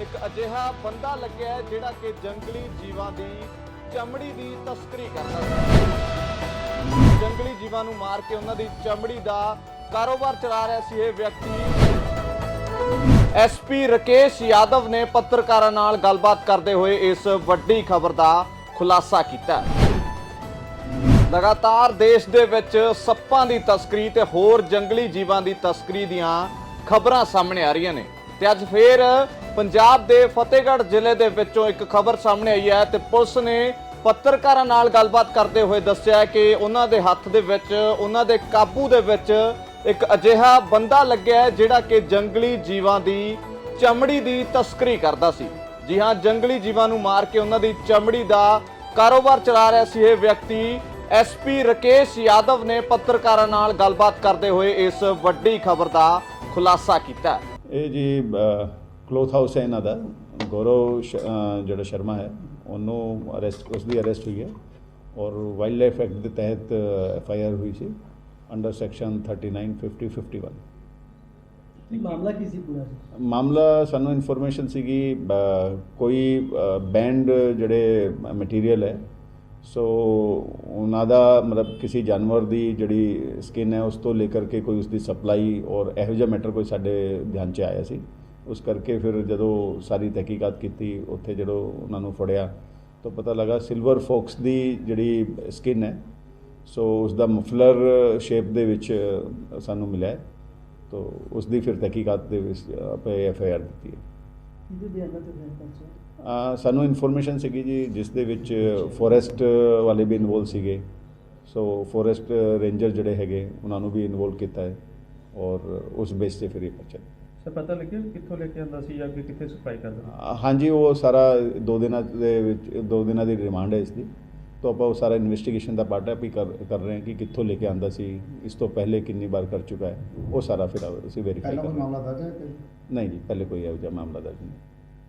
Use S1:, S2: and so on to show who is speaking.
S1: ਇੱਕ ਅਜਿਹਾ ਬੰਦਾ ਲੱਗਿਆ ਹੈ ਜਿਹੜਾ ਕਿ ਜੰਗਲੀ ਜੀਵਾਂ ਦੀ ਚਮੜੀ ਦੀ ਤਸਕਰੀ ਕਰਦਾ ਸੀ। ਜੰਗਲੀ ਜੀਵਾਂ ਨੂੰ ਮਾਰ ਕੇ ਉਹਨਾਂ ਦੀ ਚਮੜੀ ਦਾ ਕਾਰੋਬਾਰ ਚਲਾ ਰਿਹਾ ਸੀ ਇਹ ਵਿਅਕਤੀ। ਐਸਪੀ ਰਕੇਸ਼ ਯਾਦਵ ਨੇ ਪੱਤਰਕਾਰਾਂ ਨਾਲ ਗੱਲਬਾਤ ਕਰਦੇ ਹੋਏ ਇਸ ਵੱਡੀ ਖਬਰ ਦਾ ਖੁਲਾਸਾ ਕੀਤਾ। ਲਗਾਤਾਰ ਦੇਸ਼ ਦੇ ਵਿੱਚ ਸੱਪਾਂ ਦੀ ਤਸਕਰੀ ਤੇ ਹੋਰ ਜੰਗਲੀ ਜੀਵਾਂ ਦੀ ਤਸਕਰੀ ਦੀਆਂ ਖਬਰਾਂ ਸਾਹਮਣੇ ਆ ਰਹੀਆਂ ਨੇ। ਤੇ ਅੱਜ ਫੇਰ ਪੰਜਾਬ ਦੇ ਫਤਿਹਗੜ੍ਹ ਜ਼ਿਲ੍ਹੇ ਦੇ ਵਿੱਚੋਂ ਇੱਕ ਖਬਰ ਸਾਹਮਣੇ ਆਈ ਹੈ ਤੇ ਪੁਲਿਸ ਨੇ ਪੱਤਰਕਾਰਾਂ ਨਾਲ ਗੱਲਬਾਤ ਕਰਦੇ ਹੋਏ ਦੱਸਿਆ ਕਿ ਉਹਨਾਂ ਦੇ ਹੱਥ ਦੇ ਵਿੱਚ, ਉਹਨਾਂ ਦੇ ਕਾਬੂ ਦੇ ਵਿੱਚ ਇੱਕ ਅਜਿਹਾ ਬੰਦਾ ਲੱਗਿਆ ਜਿਹੜਾ ਕਿ ਜੰਗਲੀ ਜੀਵਾਂ ਦੀ ਚਮੜੀ ਦੀ ਤਸਕਰੀ ਕਰਦਾ ਸੀ। ਜੀ ਹਾਂ, ਜੰਗਲੀ ਜੀਵਾਂ ਨੂੰ ਮਾਰ ਕੇ ਉਹਨਾਂ ਦੀ ਚਮੜੀ ਦਾ ਕਾਰੋਬਾਰ ਚਲਾ ਰਿਹਾ ਸੀ। ਇਹ ਵਿਅਕਤੀ ਐਸਪੀ ਰਕੇਸ਼ ਯਾਦਵ ਨੇ ਪੱਤਰਕਾਰਾਂ ਨਾਲ ਗੱਲਬਾਤ ਕਰਦੇ ਹੋਏ ਇਸ ਵੱਡੀ ਖਬਰ ਦਾ ਖੁਲਾਸਾ ਕੀਤਾ।
S2: ਇਹ ਜੀ ਕਲੋਥ ਹਾਊਸ ਹੈ ਇਹਨਾਂ ਦਾ। ਗੌਰਵ ਜਿਹੜਾ ਸ਼ਰਮਾ ਹੈ ਉਹਨੂੰ ਅਰੈਸਟ ਉਸ ਦੀ ਅਰੈਸਟ ਹੋਈ ਹੈ ਔਰ ਵਾਈਲਡ ਲਾਈਫ ਐਕਟ ਦੇ ਤਹਿਤ ਐਫ ਆਈ ਆਰ ਹੋਈ ਸੀ ਅੰਡਰ ਸੈਕਸ਼ਨ 39 50 51
S3: ਕੀ ਮਾਮਲਾ ਕੀ ਸੀ ਪੂਰਾ?
S2: ਮਾਮਲਾ ਸਾਨੂੰ ਇਨਫੋਰਮੇਸ਼ਨ ਸੀਗੀ ਕੋਈ ਬੈਂਡ ਜਿਹੜੇ ਮਟੀਰੀਅਲ ਹੈ ਸੋ ਉਹਨਾਂ ਦਾ ਮਤਲਬ ਕਿਸੇ ਜਾਨਵਰ ਦੀ ਜਿਹੜੀ ਸਕਿਨ ਹੈ ਉਸ ਤੋਂ ਲੈ ਕਰਕੇ ਕੋਈ ਉਸ ਦੀ ਸਪਲਾਈ ਔਰ ਇਹੋ ਜਿਹਾ ਮੈਟਰ ਕੋਈ ਸਾਡੇ ਧਿਆਨ 'ਚ ਆਇਆ ਸੀ। ਉਸ ਕਰਕੇ ਫਿਰ ਜਦੋਂ ਸਾਰੀ ਤਹਿਕੀਕਾਤ ਕੀਤੀ ਉੱਥੇ ਜਦੋਂ ਉਹਨਾਂ ਨੂੰ ਫੜਿਆ ਤਾਂ ਪਤਾ ਲੱਗਾ ਸਿਲਵਰ ਫੋਕਸ ਦੀ ਜਿਹੜੀ ਸਕਿਨ ਹੈ ਸੋ ਉਸ ਦਾ ਮਫਲਰ ਸ਼ੇਪ ਦੇ ਵਿੱਚ ਸਾਨੂੰ ਮਿਲਿਆ। ਤੋ ਉਸ ਦੀ ਫਿਰ ਤਹਿਕੀਕਾਤ ਦੇ ਵਿੱਚ ਆਪੇ ਐਫ ਆਈ ਆਰ ਦਿੱਤੀ ਹੈ ਸਾਨੂੰ ਇਨਫੋਰਮੇਸ਼ਨ ਸੀਗੀ ਜੀ ਜਿਸ ਦੇ ਵਿੱਚ ਫੋਰੈਸਟ ਵਾਲੇ ਵੀ ਇਨਵੋਲ ਸੀਗੇ ਸੋ ਫੋਰੈਸਟ ਰੇਂਜਰ ਜਿਹੜੇ ਹੈਗੇ ਉਹਨਾਂ ਨੂੰ ਵੀ ਇਨਵੋਲ ਕੀਤਾ ਹੈ ਔਰ ਉਸ ਬੇਸ ਤੇ ਫਿਰ ਇਹ ਪਰਚਾ
S4: ਸਰ ਪਤਾ ਲੱਗਿਆ ਕਿੱਥੋਂ ਲੈ ਕੇ ਆਂਦਾ ਸੀ ਜਾਂ ਅੱਗੇ ਕਿੱਥੇ ਸਪਲਾਈ ਕਰਦਾ
S2: ਹਾਂਜੀ ਉਹ ਸਾਰਾ ਦੋ ਦਿਨਾਂ ਦੇ ਵਿੱਚ ਦੋ ਦਿਨਾਂ ਦੀ ਰਿਮਾਂਡ ਹੈ ਇਸ ਦੀ। ਤਾਂ ਆਪਾਂ ਉਹ ਸਾਰਾ ਇਨਵੈਸਟੀਗੇਸ਼ਨ ਦਾ ਪਾਰਟ ਹੈ ਵੀ ਕਰ ਕਰ ਰਹੇ ਹਾਂ ਕਿ ਕਿੱਥੋਂ ਲੈ ਕੇ ਆਂਦਾ ਸੀ ਇਸ ਤੋਂ ਪਹਿਲੇ ਕਿੰਨੀ ਵਾਰ ਕਰ ਚੁੱਕਾ ਹੈ ਉਹ ਸਾਰਾ ਫਿਰ ਅਸੀਂ ਵੈਰੀਫਾਈ
S5: ਪਹਿਲਾਂ
S2: ਕਰ
S5: ਕੋਈ
S2: ਰਹੇ ਹਾਂ
S5: ਮਾਮਲਾ ਦਰਜ ਹੈ ਕੋਈ?
S2: ਨਹੀਂ ਜੀ ਪਹਿਲੇ ਕੋਈ ਇਹੋ ਜਿਹਾ ਮਾਮਲਾ ਦਰਜ ਨਹੀਂ।